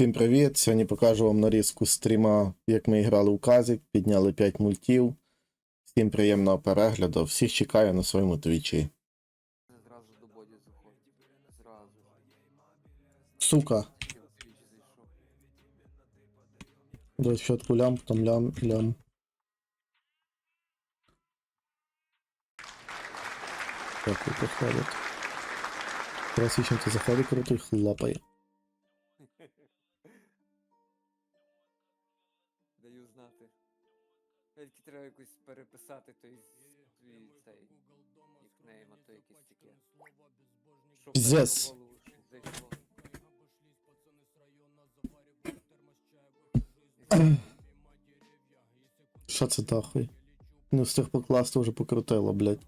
Всім привіт! Сьогодні покажу вам нарізку стріма, як ми грали у Казик, підняли 5 мультів. Всім приємного перегляду. Всіх чекаю на своєму твічі. Зразу до боді заходить. Зразу. Сука! До спочатку лям, потім лям, лям. Так. Класичний ти заходить, круто їх лапає. Треба якось переписати той твій цей нікнейм, а то якийсь таке. Зайшло. Що це тахуй? Не встиг покласти, вже покрутило, блядь.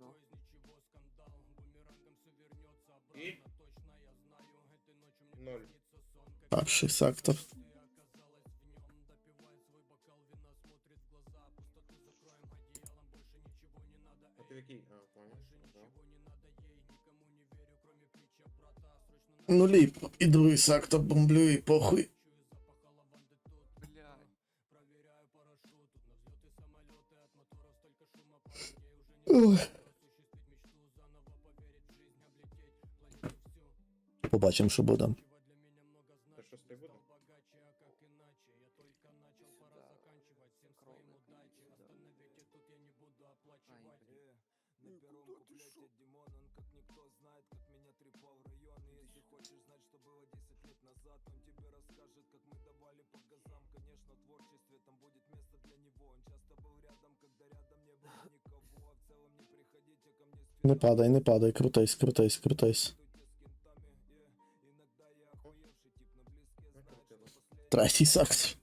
Ну, І 0. Перший сектор. Да. Нулі і другий сектор бомблю і похуй. блядь. Ой. Побачимо, що буде. Не падай, не падай, крутись, крутись, крутись. Третій Третій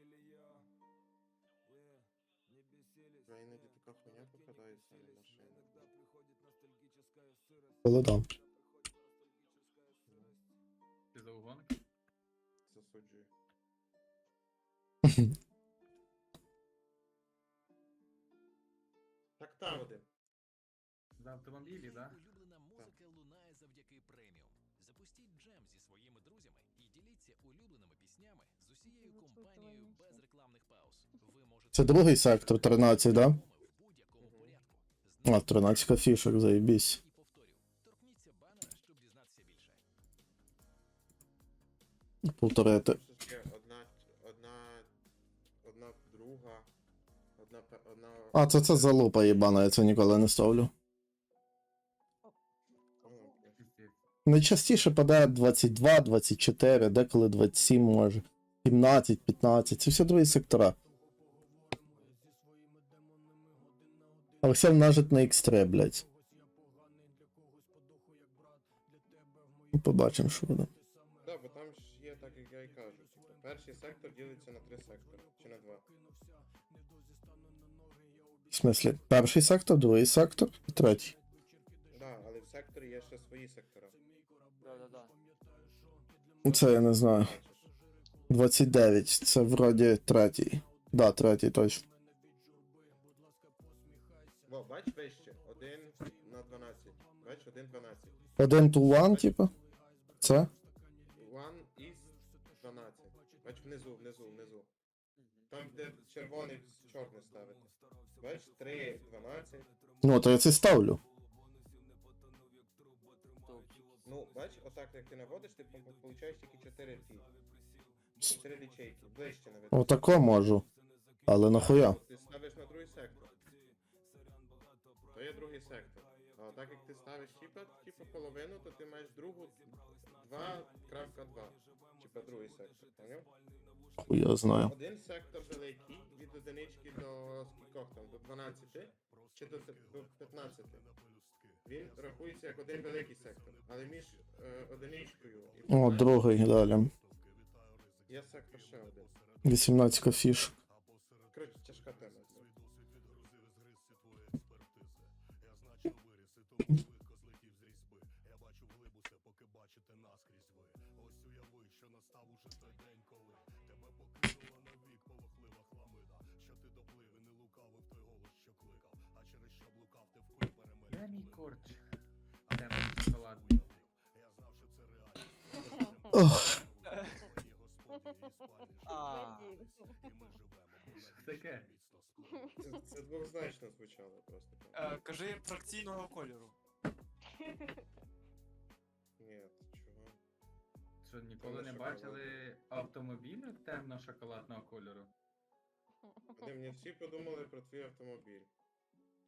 сектор. Я іноді така хуйня попадається на машині. Голодам. Ти за угонки? Засуджую. Так там один. За автомобілі, да? Усією компанією без рекламних пауз. Ви можете Це другий сектор, 13, да? в будь-якому порядку. А, 13 фішок, заєбісь. І повторю, торкніться банера, щоб дізнатися більше. Повторити. Щось є одна, одна, одна друга, одна, пе- одна... А, це це залупа їбана, я це ніколи не ставлю. Найчастіше падає 22, 24, деколи 27 може. 17, 15. Це все другі сектора. А все множить на X3, блядь. Ну, Побачимо, що буде. Да, бо там ж є так, як я і кажу. Типу, перший сектор ділиться на три сектори, чи на два. В смислі, перший сектор, другий сектор і третій. Да, але в секторі є ще свої сектора. Да-да-да. Ну, Це я не знаю. 29, це вроді третій. Да, третій точно. Во, бач вище, 1 на 12. Бач, 1 12. Один to one, типу. Це? 1 із 12. Бач внизу, внизу, внизу. Там, де червоний чорний ставити. Бач, 3, 12. Ну, то я це ставлю. Ну, бач, отак як ти наводиш, ти по- получаєш тільки 4 ті. 4 лічейки. Ближче наведи. Отако можу. Але нахуя? Ти ставиш на другий сектор. То є другий сектор. А так як ти ставиш типа, типа половину, то ти маєш другу 2.2. Типа другий сектор, поняв? Хуя знаю. Один сектор великий від одинички до скількох там, до 12 чи до, т- до 15. Він рахується як один великий сектор, але між е, одиничкою і О, другий далі. Є сектор ще один. 18 фіш. коротше, тяжка тема. Де мій корч? Де мій шоколадний? Ох, Таке? Це, це двозначно звучало просто. е, кажи фракційного кольору. Ні, чого? Що, ніколи не бачили автомобіль темно-шоколадного кольору? Вони мені всі подумали про твій автомобіль.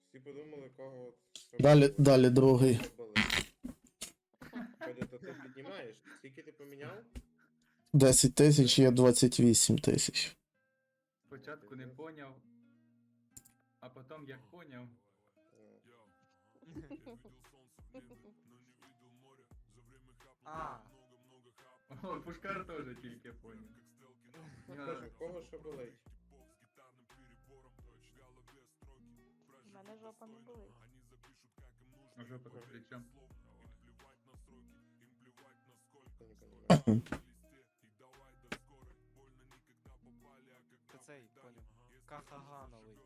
Всі подумали, кого. от далі, далі другий. Ходя, то ти піднімаєш? Скільки ти поміняв? 10 тисяч є 28 тисяч. Спочатку не поняв, а потім як поняв. А, О, Пушкар теж тільки поняв. Кажу, кого що болить? У мене жопа не болить. Жопа тут при Кахагановий.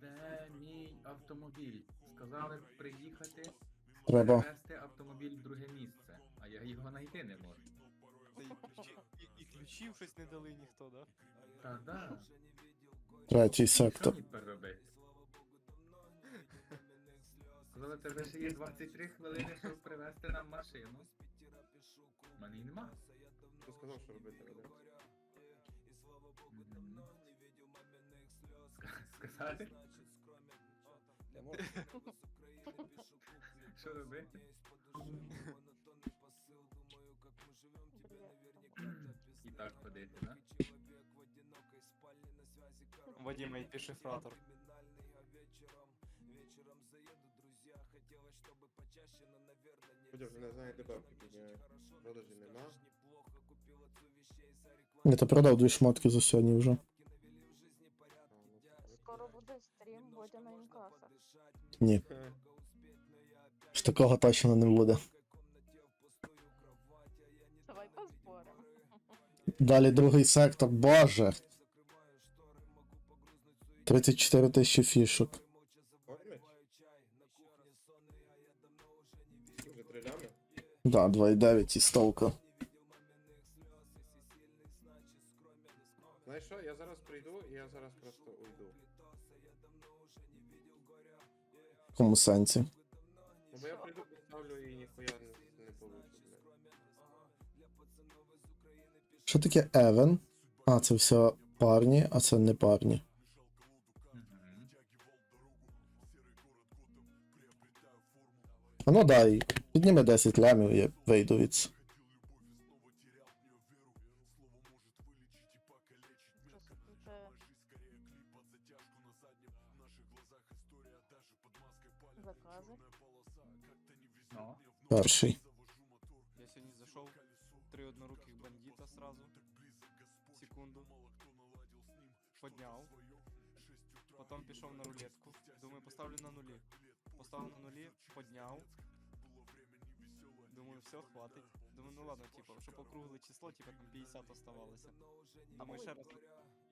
Де мій автомобіль? Сказали приїхати, Треба. перевезти автомобіль в друге місце, а я його знайти не можу. Та і, ключі, і, і ключів щось не дали ніхто, да? Та да. Третій Що сектор. мені тепер робити? Сказали, тебе ще є 23 хвилини, щоб привезти нам машину. Мене й нема. Хто сказав, що робити. Ска- Сказати? Не можу. Що робити? І так ходити, да? Вадим, ай шифратор. Вже не знає, бабки підняє. Продажі нема. Я то продав дві шмотки за сьогодні вже. Ну, Скоро буде стрім, Бодя на інкасах. Ні, ж такого точно не буде. Давай поспоримо. Далі другий сектор, боже. 34 тисячі фішок. Да, 2,9 і стовка. Знаєш що, я зараз прийду і я зараз просто уйду. В якому сенсі? Ну бо я прийду, поставлю і ніхуя не, не получу. Що таке Евен? А, це все парні, а це не парні. А ну дай, підніми 10 лямів, я вийду від. Перший. Все, хватить. Думаю, ну ладно, типа, щоб округле число, типа там 50 оставалося. Думаю, ще раз,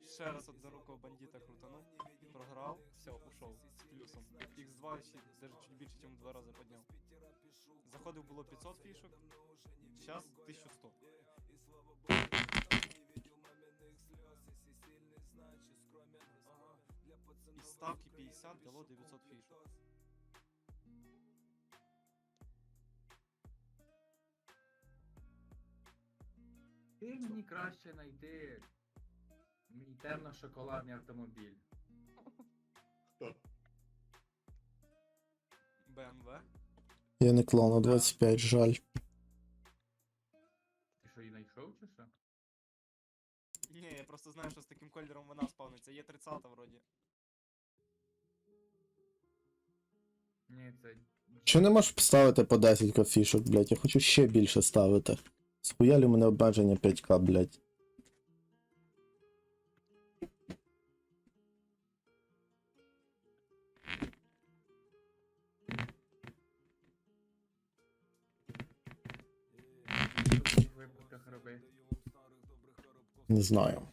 ще раз однорукого бандита крутанув, програв, все, ушов з плюсом. Х2 ще даже чуть більше, ніж в два рази підняв. Заходив було 500 фішок, зараз 1100. Із ставки 50 дало 900 фішок. Ти мені краще знайди мій темно-шоколадний автомобіль. Хто? BMW. Я не клону 25, жаль. Ти що, її знайшов чи що? Ні, я просто знаю, що з таким кольором вона спавниться. Є 30 вроді. Ні, це... Чи не можеш поставити по 10 фішок, блядь, я хочу ще більше ставити. Схуялі у мене обмеження 5к, блядь. Не знаю.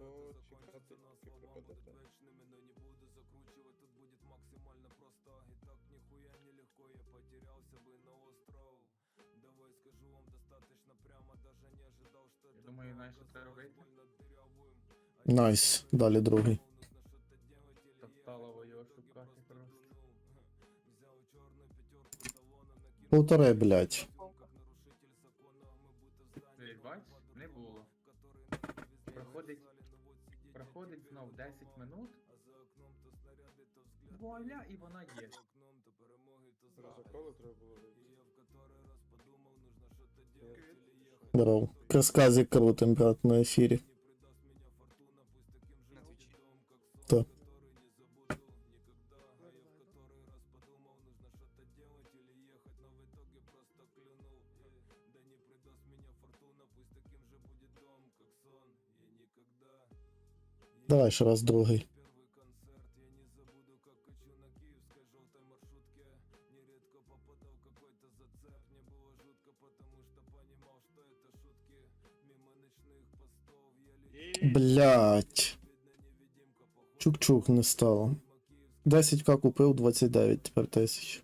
До но не буду закручивать, тут будет максимально просто. И так нихуя нелегко, я потерялся бы на остров. Давай скажу вам достаточно прямо, даже не ожидал, что Я думаю, наші треба. Найс, дали другий. Полторы, воєва блядь. Проходить знов 10 минут. Вуаля, і вона є. Розоколу треба було вийти. Здоров. Розказі крутим, брат, на ефірі. Давай ще раз другий. Блять. Чук-чук не стало. 10к купив, 29 тепер тисяч.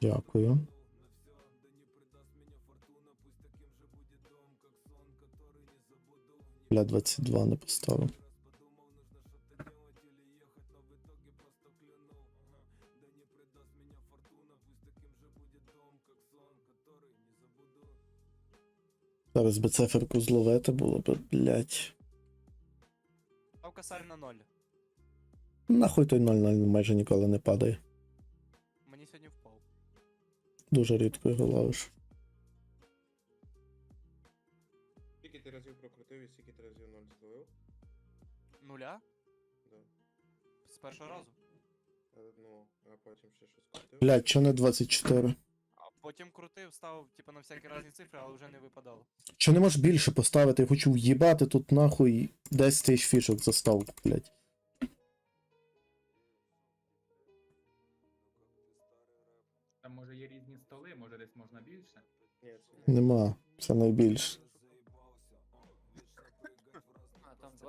Дякую. Бля, 22 не поставив. Зараз би циферку зловити було б, блять. Став косарь на ноль. Нахуй той 0-0 майже ніколи не падає. Мені сьогодні впав. Дуже рідко його ловиш. Нуля? Да. З першого разу. А, Ну, а потім ще щось крутив. Блять, чо не 24? А потім крутив, став, типу, на всякі різні цифри, але вже не випадало. Чи не можеш більше поставити? Я хочу в'їбати тут нахуй 10 тисяч фішок застав, блять. Там може є різні столи, може десь можна більше. Ні, це не. Нема. Це найбільше.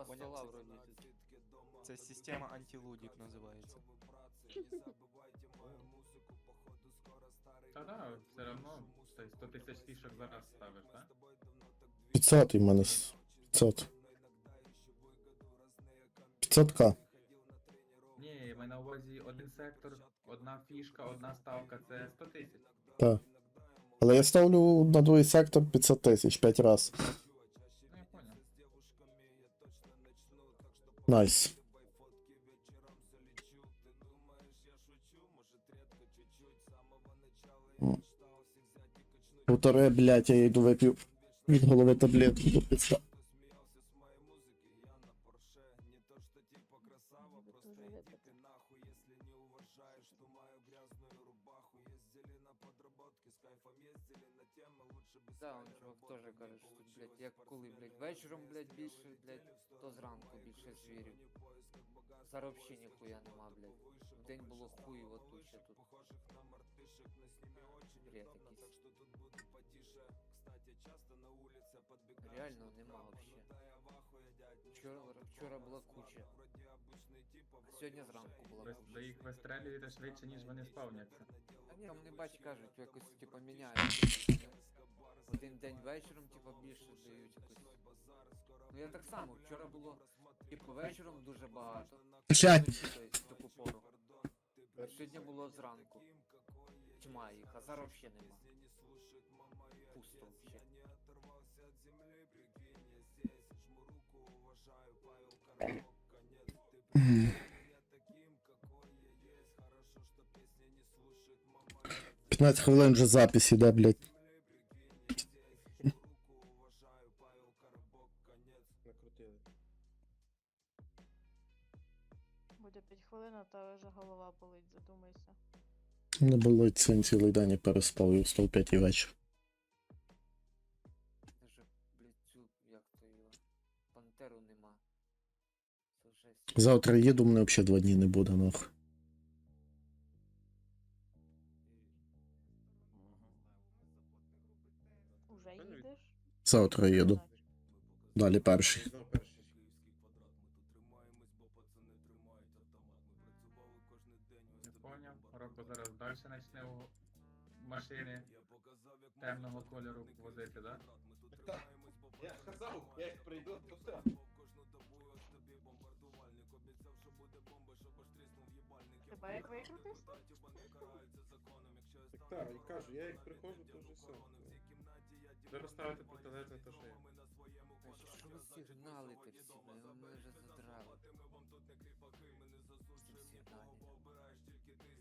А, там два Поняв, це- система антилудік називається. Та да, все одно 100 тисяч фішок зараз ставиш, так? 500 у мене. с- 500. 500к. Ні, маю на увазі один сектор, одна фішка, одна ставка, це 100 тисяч. Так. Але я ставлю на другий сектор 500 тисяч 5 раз. Найс. М. Полтори, блять, я йду вип'ю від голови таблетку до випити. Да, он чувак теж каже, що блядь, як коли, блядь, вечором, блядь, більше, блядь, то зранку більше звірів. Зараз взагалі ніхуя нема, блядь. День було хуєво туча тут. Бред якийсь. Реально нема вообще. Вчора, вчора була куча. А сьогодні зранку була куча. ви їх вистрелюєте швидше, ніж вони спавняться. Та ні, вони бач, кажуть, якось типа міняють. Один день вечором, типа, більше дають якось. Ну я так само, вчора було, типу, вечором дуже багато. Таку пору. А сьогодні було зранку. Тьма їх, а зараз взагалі нема. Пусто взагалі. — 15 хвилин вже запис іде, блять. Буде 5 хвилин, а та вже голова болить, задумайся. Не болить син цілий день і переспав і встав 5 вечір. Завтра їду, мене взагалі два дні не буде, нахуй. Уже їдеш? Завтра їду. Далі перший. Поняв. Зараз далі у машини темного кольору возити, да? Я сказав, я як прийду, то все. Тебе як викрутись? Так, так, і кажу, я як приходжу, то вже все. Ви розставите протилежне те, що я. Значить, що ви сигналите всі, блядь, ви вже задрали.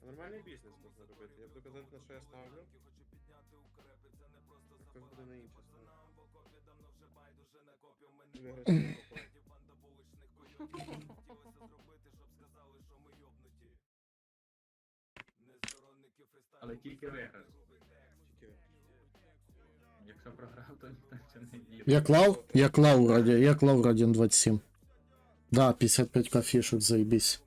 Нормальний бізнес можна робити. Я буду казати, на що я ставлю. А Хтось буде на інше ставити. Але тільки виграш. Якщо програв, то ніхто не їде. Я клав? Я клав раді, я клав раді 27. Да, 55к фішок, заебись.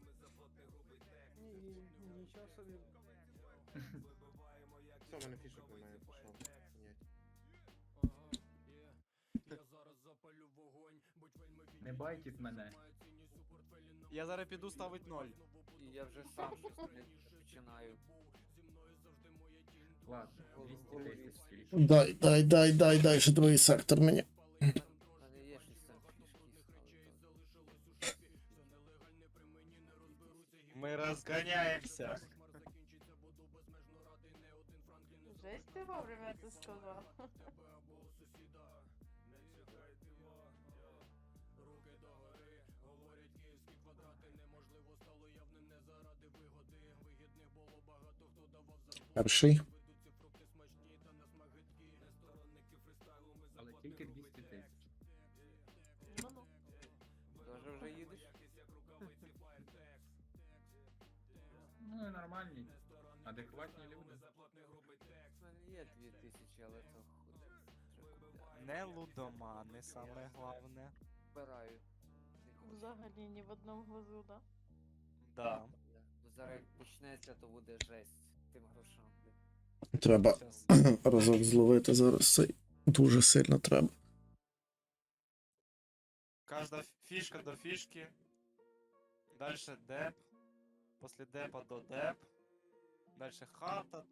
Не байтіть мене. Я зараз піду ставить ноль. І я вже сам щось, починаю. Ладно, 200 Голові тисяч скільки. тільки. Дай, дай, дай, дай, дай, ще другий сектор мені. Мене є щось там стали. Ми розганяємося. Жесть ти вовремя це сказав. Перший. Саме головне. Вбираю. Не хочу. Взагалі ні в одному глазу, да? Да. Да. Бо Зараз як почнеться, то буде жесть тим грошам. Треба Щас. разок зловити зараз цей. Дуже сильно треба. Каждая фишка до фишки. Дальше деп. После депа до деп. Дальше хата,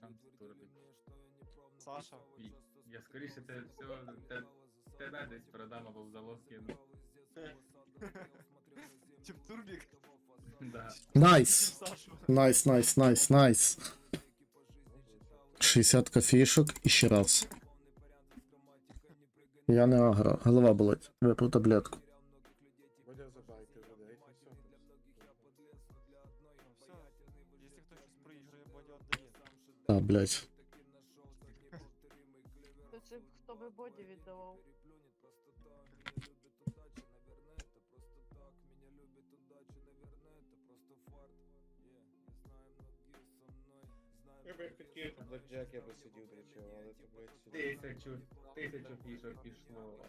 шанс турбік. Саша. Я скоріше те все те, тебе десь продам або в залог кину. Чем турбик? Да. Найс! Сашу. Найс, найс, найс, найс. 60 фішок і ще раз. Я не агро, голова болить. Випив таблетку. Водя забайте вже, дайте все. Ну би боді віддавав? Я би як хотів, то Blackjack я би сидів до цього, але то, блядь, сидів. Тисячу, тисячу фішок пішло.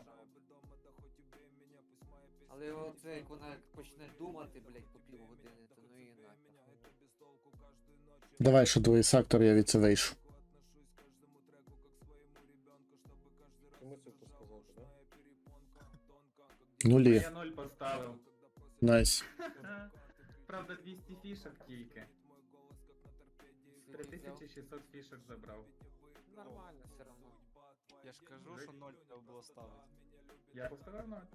Але оце як вона як почне думати, блядь, по півгодини, то ну і нафіг. Давай ще другий сектор, я від це вийшу. Нулі. Я ноль поставив. Найс. Правда, 200 фішок тільки. 3600 фішок забрав. Нормально все равно. Я ж кажу, що ноль треба було ставити. Я поставив ноль.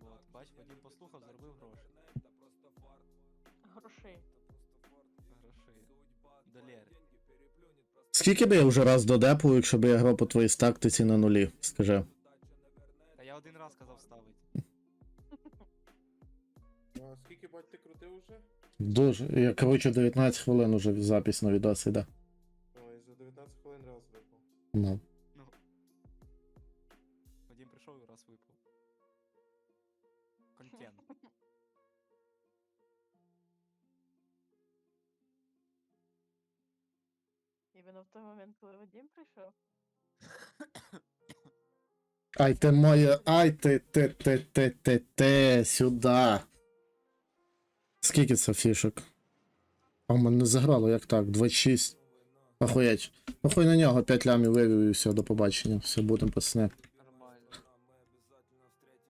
Вот, бач, Вадим послухав, заробив гроші. Грошей. Гроші. Долєри. Скільки би я вже раз додепав, якщо б я грав по твоїй тактиці на нулі? Скажи. Та я один раз казав ставити. Ну, а скільки бать ти крутив уже? Дуже. Я, коротше, 19 хвилин уже запись на відос іде. Ой, за 19 хвилин раз випав. Ну. Вадим прийшов і раз випав. контент. Іменно в той момент, коли Вадим прийшов. Ай ти моє, ай ти ти ти ти ти ти сюди. Скільки це фішок? А в мене не заграло, як так? 26. Охуєть. Охуй на нього 5 лямів вивів і все, до побачення. Все, будемо пацани.